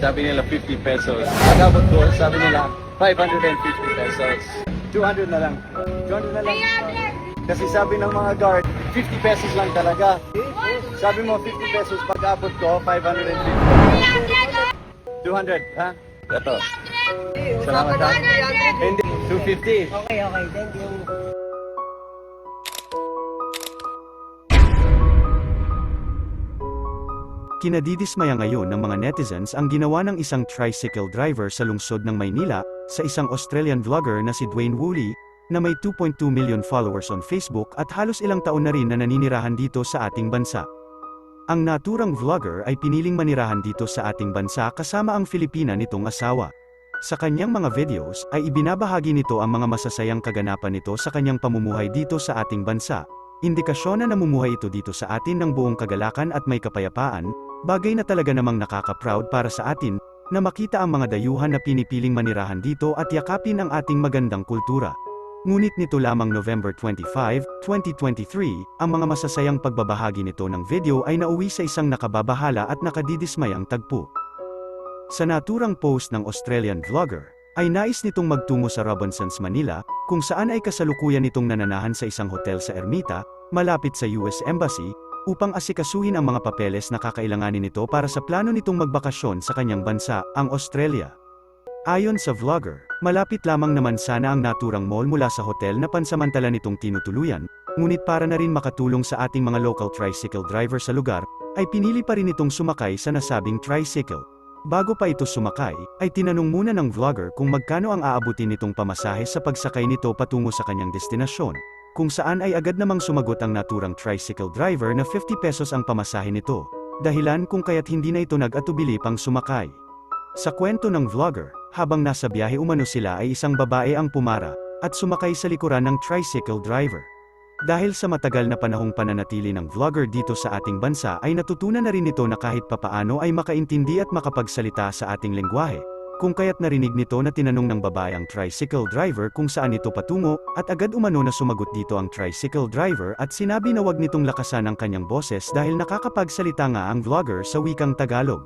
sabi nila 50 pesos. Pag-abot ko, sabi nila 550 pesos. 200 na lang. 200 na lang. Kasi sabi ng mga guard, 50 pesos lang talaga. Sabi mo 50 pesos, pag-abot ko, 550. 200, ha? Ito. Salamat ha. Hindi, 250. Okay, okay. Thank you. Kinadidismaya ngayon ng mga netizens ang ginawa ng isang tricycle driver sa lungsod ng Maynila, sa isang Australian vlogger na si Dwayne Woolley, na may 2.2 million followers on Facebook at halos ilang taon na rin na naninirahan dito sa ating bansa. Ang naturang vlogger ay piniling manirahan dito sa ating bansa kasama ang Filipina nitong asawa. Sa kanyang mga videos, ay ibinabahagi nito ang mga masasayang kaganapan nito sa kanyang pamumuhay dito sa ating bansa. Indikasyon na namumuhay ito dito sa atin ng buong kagalakan at may kapayapaan, bagay na talaga namang nakaka-proud para sa atin, na makita ang mga dayuhan na pinipiling manirahan dito at yakapin ang ating magandang kultura. Ngunit nito lamang November 25, 2023, ang mga masasayang pagbabahagi nito ng video ay nauwi sa isang nakababahala at nakadidismayang tagpo. Sa naturang post ng Australian vlogger, ay nais nitong magtungo sa Robinsons, Manila, kung saan ay kasalukuyan nitong nananahan sa isang hotel sa Ermita, malapit sa US Embassy, upang asikasuhin ang mga papeles na kakailanganin nito para sa plano nitong magbakasyon sa kanyang bansa, ang Australia. Ayon sa vlogger, malapit lamang naman sana ang naturang mall mula sa hotel na pansamantala nitong tinutuluyan, ngunit para na rin makatulong sa ating mga local tricycle driver sa lugar, ay pinili pa rin itong sumakay sa nasabing tricycle. Bago pa ito sumakay, ay tinanong muna ng vlogger kung magkano ang aabutin nitong pamasahe sa pagsakay nito patungo sa kanyang destinasyon, kung saan ay agad namang sumagot ang naturang tricycle driver na 50 pesos ang pamasahe nito, dahilan kung kaya't hindi na ito nag-atubili pang sumakay. Sa kwento ng vlogger, habang nasa biyahe umano sila ay isang babae ang pumara, at sumakay sa likuran ng tricycle driver. Dahil sa matagal na panahong pananatili ng vlogger dito sa ating bansa ay natutunan na rin nito na kahit papaano ay makaintindi at makapagsalita sa ating lengguwahe, kung kaya't narinig nito na tinanong ng babae ang tricycle driver kung saan ito patungo, at agad umano na sumagot dito ang tricycle driver at sinabi na wag nitong lakasan ang kanyang boses dahil nakakapagsalita nga ang vlogger sa wikang Tagalog.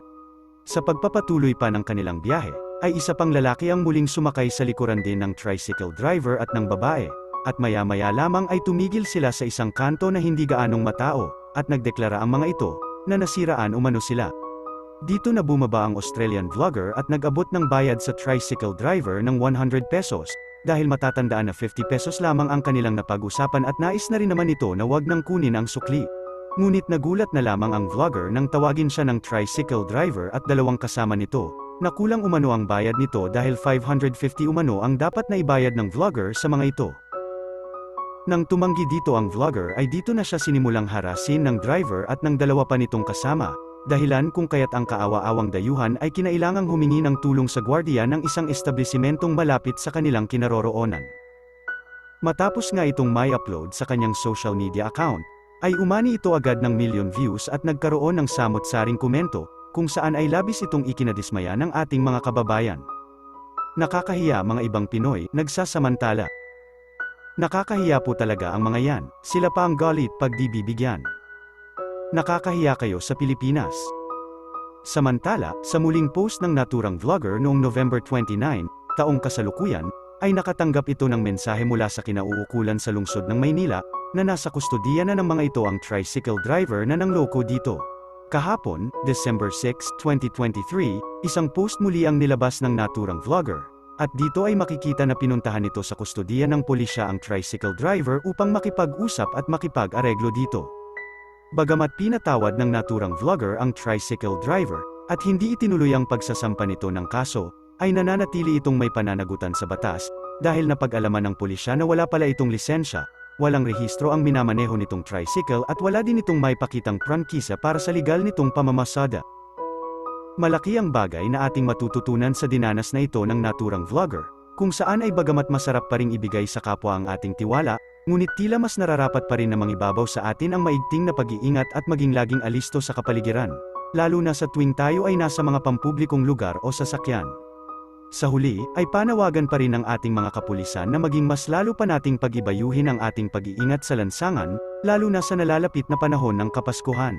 Sa pagpapatuloy pa ng kanilang biyahe, ay isa pang lalaki ang muling sumakay sa likuran din ng tricycle driver at ng babae, at maya-maya lamang ay tumigil sila sa isang kanto na hindi gaanong matao, at nagdeklara ang mga ito, na nasiraan umano sila. Dito na bumaba ang Australian vlogger at nag-abot ng bayad sa tricycle driver ng 100 pesos, dahil matatandaan na 50 pesos lamang ang kanilang napag-usapan at nais na rin naman ito na wag nang kunin ang sukli. Ngunit nagulat na lamang ang vlogger nang tawagin siya ng tricycle driver at dalawang kasama nito, na kulang umano ang bayad nito dahil 550 umano ang dapat na ibayad ng vlogger sa mga ito. Nang tumanggi dito ang vlogger ay dito na siya sinimulang harasin ng driver at ng dalawa pa nitong kasama, dahilan kung kaya't ang kaawa-awang dayuhan ay kinailangang humingi ng tulong sa gwardiya ng isang establisimentong malapit sa kanilang kinaroroonan. Matapos nga itong may upload sa kanyang social media account, ay umani ito agad ng million views at nagkaroon ng samot-saring komento, kung saan ay labis itong ikinadismaya ng ating mga kababayan. Nakakahiya mga ibang Pinoy, nagsasamantala. Nakakahiya po talaga ang mga yan, sila pa ang galit pag di bibigyan. Nakakahiya kayo sa Pilipinas. Samantala, sa muling post ng naturang vlogger noong November 29, taong kasalukuyan, ay nakatanggap ito ng mensahe mula sa kinauukulan sa lungsod ng Maynila, na nasa kustodiya na ng mga ito ang tricycle driver na nangloko dito. Kahapon, December 6, 2023, isang post muli ang nilabas ng naturang vlogger, at dito ay makikita na pinuntahan nito sa kustodiya ng pulisya ang tricycle driver upang makipag-usap at makipag-areglo dito. Bagamat pinatawad ng naturang vlogger ang tricycle driver, at hindi itinuloy ang pagsasampa nito ng kaso, ay nananatili itong may pananagutan sa batas, dahil napag-alaman ng pulisya na wala pala itong lisensya, walang rehistro ang minamaneho nitong tricycle at wala din itong may pakitang prangkisa para sa legal nitong pamamasada. Malaki ang bagay na ating matututunan sa dinanas na ito ng naturang vlogger, kung saan ay bagamat masarap pa ring ibigay sa kapwa ang ating tiwala, ngunit tila mas nararapat pa rin na mangibabaw sa atin ang maigting na pag-iingat at maging laging alisto sa kapaligiran, lalo na sa tuwing tayo ay nasa mga pampublikong lugar o sasakyan. Sa huli, ay panawagan pa rin ng ating mga kapulisan na maging mas lalo pa nating pag-ibayuhin ang ating pag-iingat sa lansangan, lalo na sa nalalapit na panahon ng Kapaskuhan.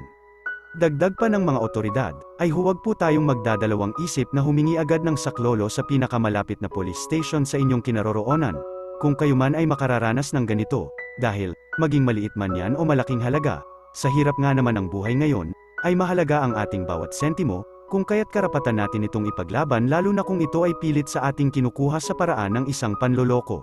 Dagdag pa ng mga otoridad, ay huwag po tayong magdadalawang isip na humingi agad ng saklolo sa pinakamalapit na police station sa inyong kinaroroonan. Kung kayo man ay makararanas ng ganito, dahil, maging maliit man yan o malaking halaga, sa hirap nga naman ng buhay ngayon, ay mahalaga ang ating bawat sentimo, kung kaya't karapatan natin itong ipaglaban lalo na kung ito ay pilit sa ating kinukuha sa paraan ng isang panloloko.